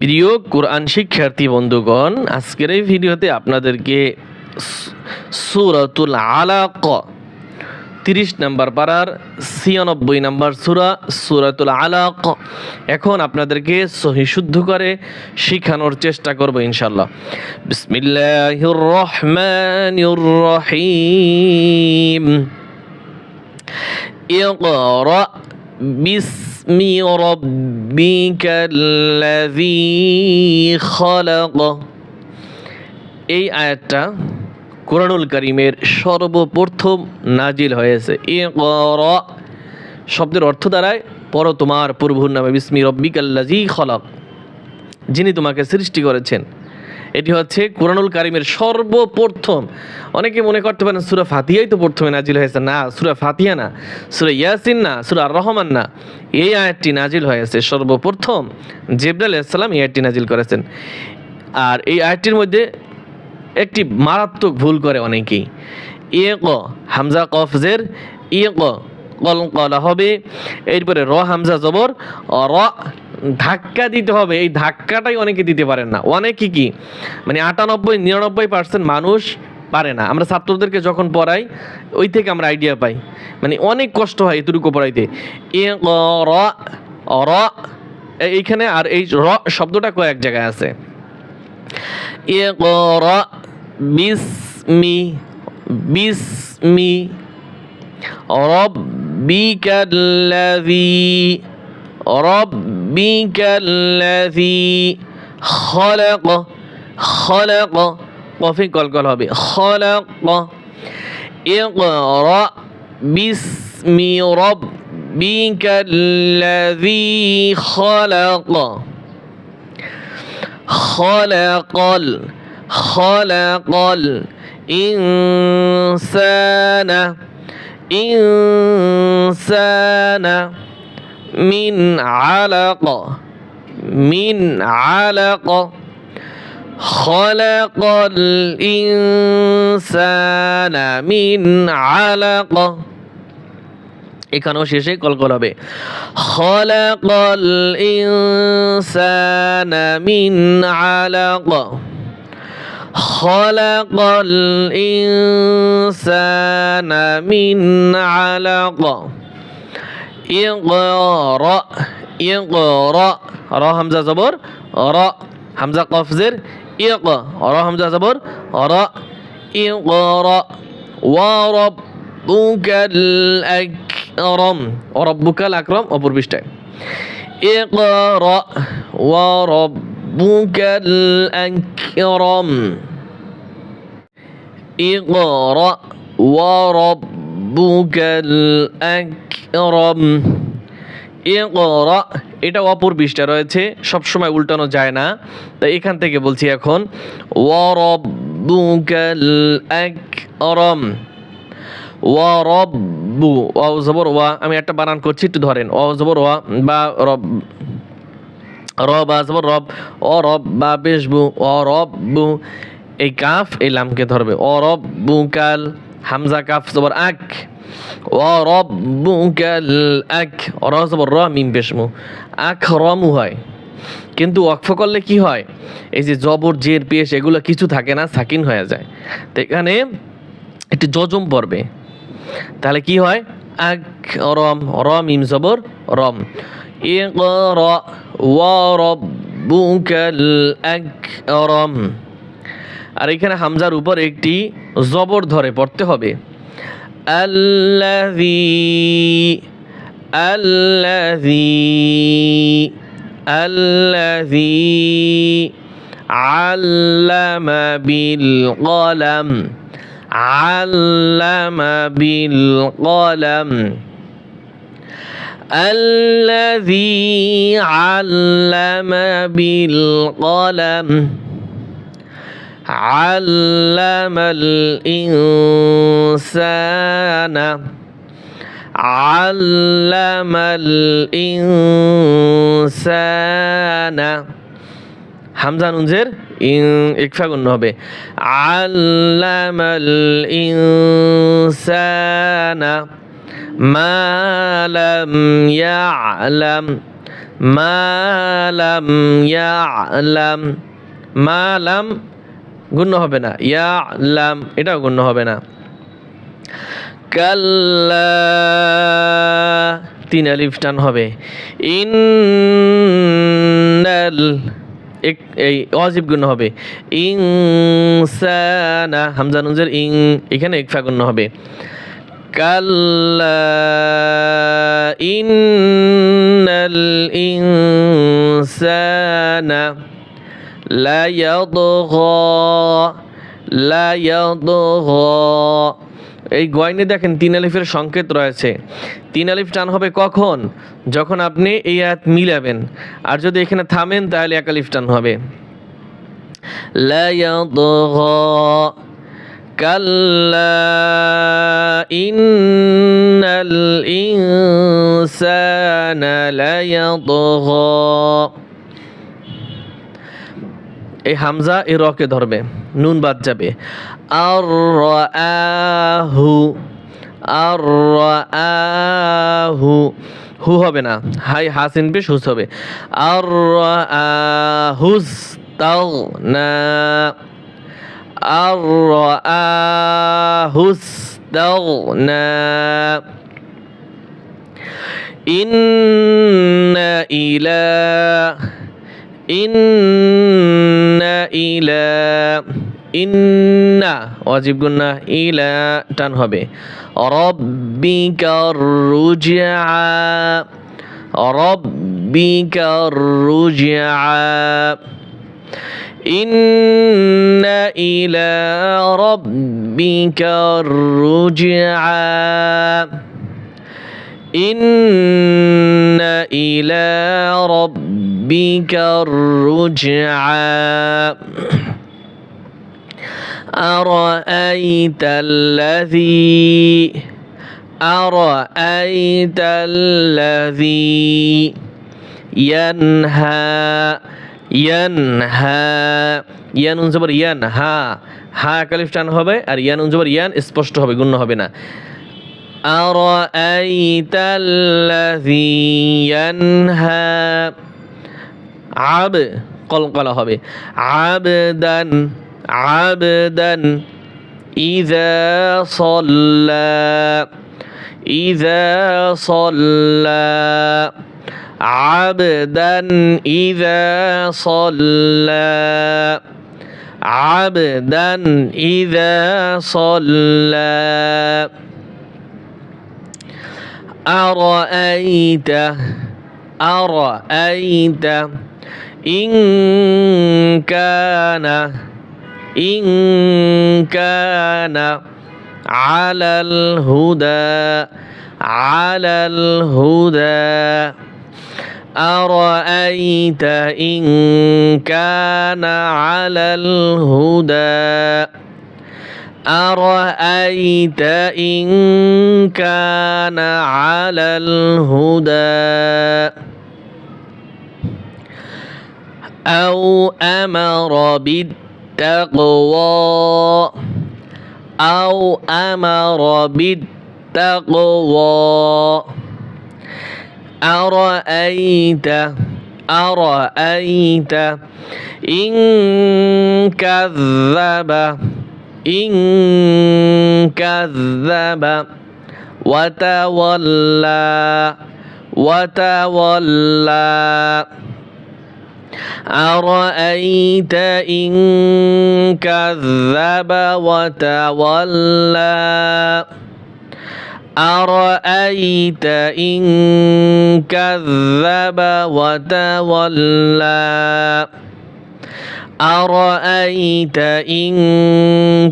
প্রিয় কোরআন শিক্ষার্থী বন্ধুগণ, আজকের এই ভিডিওতে আপনাদেরকে সুরাতুল আলাক, তিরিশ নাম্বার পাড়ার ছিয়ানব্বই নাম্বার সুরা সুরাতুল আলাক, এখন আপনাদেরকে সহি শুদ্ধ করে শিখানোর চেষ্টা করব ইনশাল্লাহ বিসমিল্লাহ রহমান রহিম। বিস্মি রব্বিকাল্লাযী খলাক এই আয়াতটা কোরআনুল করিমের সর্বপ্রথম নাজিল হয়েছে। এ শব্দের অর্থ দ্বারায়, পর তোমার প্রভুর নামে, বিস্মি রব্বিকাল্লাজি খলক যিনি তোমাকে সৃষ্টি করেছেন। এটি হচ্ছে কোরআনুল কারিমের সর্বপ্রথম। অনেকে মনে করতে পারেন সুরা ফাতিয়াই তো প্রথমে নাজিল হয়েছে। না, সুরা ফাতিয়া না, সুরা ইয়াসিন না, সুরা রহমান না। এই আয়াতটি নাজিল হয়েছে সর্বপ্রথম। জেবরাল ইসলাম এই আয়াতটি নাজিল করেছেন। আর এই আয়াতটির মধ্যে একটি মারাত্মক ভুল করে অনেকেই। ইয়ে ক হামজা কফজের ইয়ে ক কল কলা হবে, এরপরে র, হামজা জবর, র ধাক্কা দিতে হবে। এই ধাক্কাটাই অনেকে দিতে পারেন না। অনেকে কি? মানে আটানব্বই, নিরানব্বই পার্সেন্ট মানুষ পারে না। আমরা ছাত্রদেরকে যখন পড়াই, ওই থেকে আমরা আইডিয়া পাই। মানে অনেক কষ্ট হয় এতটুকু পড়াইতে। এ র র এইখানে আর এই র শব্দটা কয়েক জায়গায় আছে। এ র, বিসমি বি রব্বিকাল্লাযী ربك الذي خلق خلق وفي هبي خلق. اقرأ باسم ربك الذي خلق. خلق خلق الإنسان إنسان. من علق من علق خلق الإنسان من علق এখানেও শেষে কলকল হবে খলাকল ইনসানা মিন আলাক খলাকল ইনসানা মিন আলাক اقرأ اقرأ را همزة زبر را همزة قاف زر. اق را همزة زبر را اقرأ وربك الأكرم. وربك الأكرم أبور بشتاي اقرأ وربك الأكرم. اقرأ وربك الأكرم. ইরম। ইকরা এটা অপর বিষটা রয়েছে, সবসময় উল্টানো যায় না। তাই এখান থেকে বলছি এখন ওয়ারব্বুকাল আকরাম ওয়ারব্বু, ওয়াও জবর ওয়া, আমি একটা বানান করছি, একটু ধরেন, ওয়াও জবর ওয়া, বা রব রব আজবর রব অ রব বা বেশবু অ রব বু এই কাফ, এই লামকে ধরবে অ রব বুকাল হামজা কাফ জবর আক ও রব্বু কাল আক র জবর র মিম বেশমু আখ রমু হয়। কিন্তু ওয়াকফ করলে কি হয়? এই যে জবর, জের, পেশ এগুলো কিছু থাকে না, সাকিন হয়ে যায়। তো এখানে একটি জজম পড়বে। তাহলে কি হয়? আক রম, র ইম জবর রম। ইকরা ওয়া রব্বুকাল আকরাম আর এখানে হামজার উপর একটি জবর ধরে পড়তে হবে আল্লাযী আল্লাযী الذي علم بالقلم علم بالقلم الذي علم بالقلم علم الإنسان علم الإنسان হামজা নুনজের ইন ইকফা গুণ হবে আল্লামাল ইনসানা মা লাম ইয়ালাম মালাম ইয়ালাম মালাম গুণ্য হবে না। ইয়ালাম, এটাও গুণ্য হবে না। কাল্লা, তিন আলিফ টান হবে। ইন্নাল এই অজিব গুণ হবে। ইনসানা, হামজা নুনজের ইং, এখানে একফা গুণ হবে। কাল্লা, ইন্নাল ইনসানা লা ইয়াদগা লা ইয়াদগা এই গয়নে দেখেন তিন আলিফের সংকেত রয়েছে। তিন আলিফ টান হবে কখন? যখন আপনি এই আয়াত মিলাবেন। আর যদি এখানে থামেন, তাহলে এক আলিফ টান হবে। ইন্নাল ইনসানা লা ইয়াদগা। এই হামজা এই রকে ধরবে নুন বাদ যাবে আর আহু আর আহু হু হবে না হাই হাসিন পেশ হুস হবে আর আহুস তাও না আর আহুস তাও না إن إلى إن إلى إن ওয়াজিব গুন্না ইলা টান হবে রব্বিকার রুজআ রব্বিকার রুজআ إن إلى ربك الرجعى إن إلى ربك الرجعى أرأيت الذي أرأيت الذي ينهى ينهى ইয়ানুন জবর ইয়ান হা হা কালিফ টান হবে আর ইয়ানুন জবর ইয়ান স্পষ্ট হবে গুণ্য হবে না أرأيت الذي ينهى عب قلقل هبه عبدا عبدا إذا صلى. إذا صلى عبدا إذا صلى عبدا إذا صلى. أرأيت أرأيت إن كان إن كان على الهدى على الهدى. أرأيت إن كان على الهدى؟ أرأيت إن كان على الهدى؟ أو أمر بالتقوى أو أمر بالتقوى أرأيت أرأيت إن كذب إن كذب وتولى وتولى أرأيت إن كذب وتولى؟ أرأيت إن كذب وتولى؟ أرأيت إن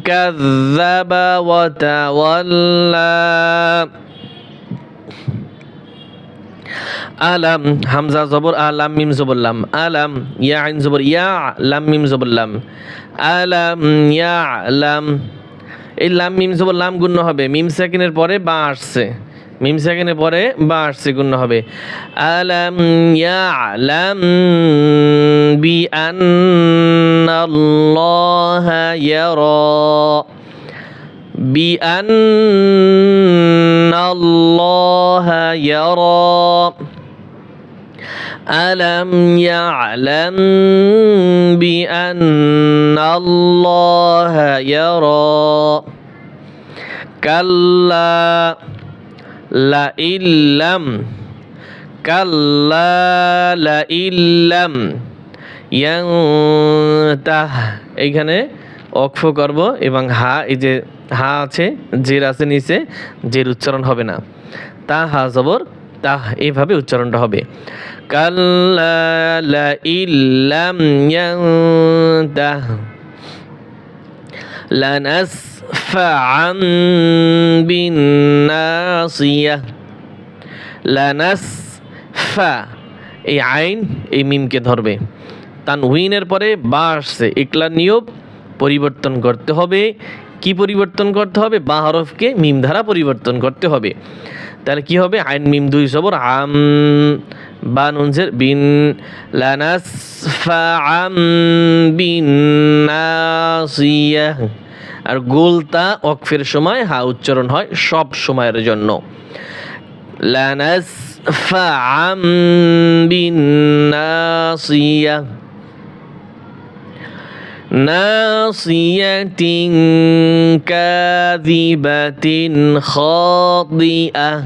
كذب وتولى؟ আলাম হামজা জবর আলাম মিম জবর লাম আলাম ইয়া আইন জবর ইয়া লাম মিম জবর লাম আলাম ইয়া লাম এই লাম মিম জবর লাম গুণ্য হবে মিম সেকেন্ডের পরে বা আসছে মিম সেকেন্ডের পরে বা আসছে গুণ্য হবে আলাম ইয়া লাম বি আন্নাল্লাহ ইয়ারা بأن الله يرى ألم يعلم بأن الله يرى كلا لئن لم كلا لئن لم ينته এইখানে অক্ষ করব এবং হা এই যে হা আছে জের আছে নিচে জের উচ্চারণ হবে না তা হা জবর তাহ এইভাবে উচ্চারণটা হবে কাল্লা লাইন লাম ইয়ান্তাহ لنسفعا بالناصية লানাসফা এই আইন এই মিমকে ধরবে তানউইনের পরে বা আসছে একলা নিয়ম পরিবর্তন করতে হবে কি পরিবর্তন করতে হবে বা হরফকে মিম ধারা পরিবর্তন করতে হবে তাহলে কি হবে? আইন মিম দুই সবর আম বা নুনজের বিন লানাসফাআম বিন নাসিয়াহ আর গোলতা অকফের সময়, হা উচ্চারণ হয় সব সময়ের জন্য। লানাসফাআম বিন নাসিয়াহ ناصية كاذبة خاطئة.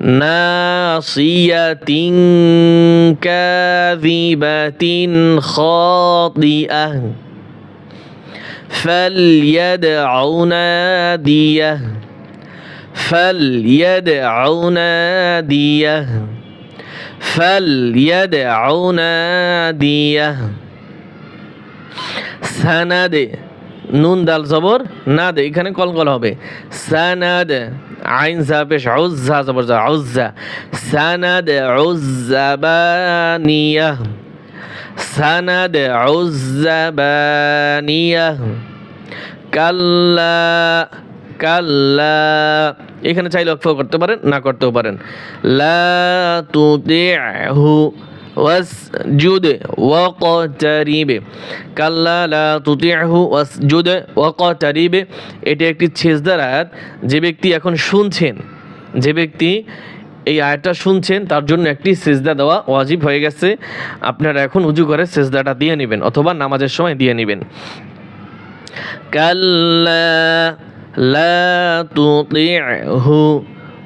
ناصية كاذبة خاطئة. فليدع نادية. فليدع نادية. فليدع نادية. সানাদে, নুন দাল জবর না দে এখানে কলকল হবে। সানাদ, আইন জা পেশ, উজ্জা জবর জা উজ্জা। সানাদ, উজ্জাবানিয়া। সানাদ, উজ্জাবানিয়া। কাল্লা কাল্লা। এখানে চাইলে অক্ষ করতে পারেন, না করতেও পারেন। লা তুতিহু। ওয়াসজুদ ওয়াকতারিব কাল্লা লা তুতিহু ওয়াসজুদ ওয়াকতারিব এটি একটি ছেজদার আয়াত। যে ব্যক্তি এখন শুনছেন, যে ব্যক্তি এই আয়াতটা শুনছেন, তার জন্য একটি সেজদা দেওয়া ওয়াজিব হয়ে গেছে। আপনারা এখন উজু করে সেজদাটা দিয়ে নেবেন, অথবা নামাজের সময় দিয়ে নেবেন। কাল্লা লা তুতিহু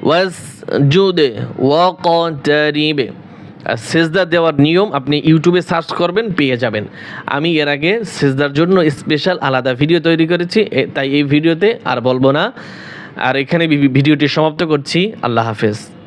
ওয়াসজুদ ওয়াকতারিব সেজদা দেওয়ার নিয়ম আপনি ইউটিউবে সার্চ করবেন, পেয়ে যাবেন। আমি এর আগে সেজদার জন্য স্পেশাল আলাদা ভিডিও তৈরি করেছি তাই এই ভিডিওতে আর বলব না। আর এখানে ভিডিওটি সমাপ্ত করছি। আল্লাহ হাফেজ।